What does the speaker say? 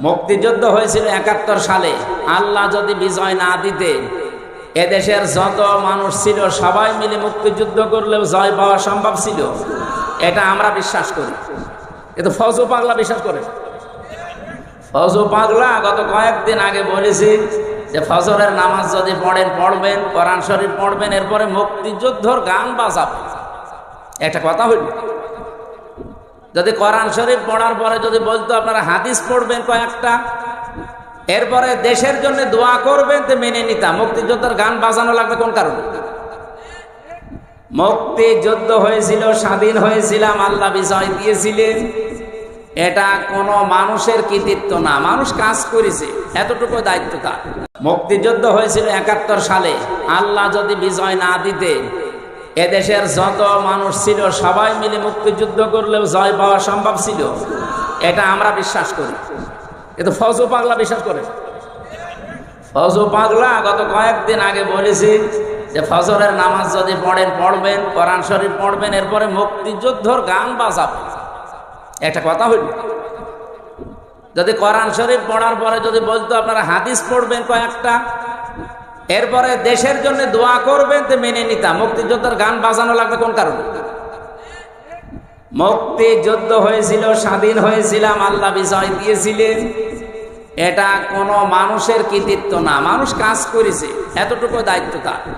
মুক্তিযুদ্ধ হয়েছিল একাত্তর সালে। আল্লাহ যদি বিজয় না দিতে এদেশের যত মানুষ ছিল সবাই মিলে মুক্তিযুদ্ধ করলেও জয় পাওয়া সম্ভব ছিল। এটা আমরা বিশ্বাস করি। কিন্তু ফজু পাগলা বিশ্বাস করে। ফজু পাগলা গত কয়েকদিন আগে বলেছি যে ফজরের নামাজ যদি পড়েন, পড়বেন, কোরআন শরীফ পড়বেন, এরপরে মুক্তিযুদ্ধর গান বাজাবেন। একটা কথা হইল। যদি কোরআন শরীফ পড়ার পরে যদি বলতো, আপনারা হাদিস পড়বেন কয়েকটা, এরপরে দেশের জন্য দোয়া করবেন, তো মেনে নিতাম। মুক্তিযোদ্ধার গান বাজানো লাগবে কোন কারণে? মুক্তিযুদ্ধ হয়েছিল, স্বাধীন হয়েছিলাম, আল্লাহ বিজয় দিয়েছিলেন। এটা কোনো মানুষের কৃতিত্ব না। মানুষ কাজ করেছে, এতটুকু দায়িত্ব তার। মুক্তিযুদ্ধ হয়েছিল একাত্তর সালে। আল্লাহ যদি বিজয় না দিতে এদেশের যত মানুষ ছিল, সবাই মিলে মুক্তিযুদ্ধ করলেও জয় পাওয়া সম্ভব ছিল। এটা আমরা বিশ্বাস করি। কিন্তু ফজু পাগলা বিশ্বাস করে। ফজু পাগলা, গত কয়েকদিন আগে বলেছি যে ফজরের নামাজ যদি পড়েন, পড়বেন, কোরআন শরীফ পড়বেন, এরপরে মুক্তিযুদ্ধর গান বাজাবেন। একটা কথা হইল, যদি কোরআন শরীফ পড়ার পরে যদি বলতো আপনারা হাদিস পড়বেন কয়েকটা এরপরে দেশের জন্য দোয়া করবেন তো মেনে নিতাম। মুক্তিযোদ্ধার গান বাজানো লাগবে কোন কারণে? মুক্তিযুদ্ধ হয়েছিল, স্বাধীন হয়েছিলাম, আল্লাহ বিজয় দিয়েছিলেন। এটা কোনো মানুষের কৃতিত্ব না। মানুষ কাজ করেছে, এতটুকু দায়িত্ব তার।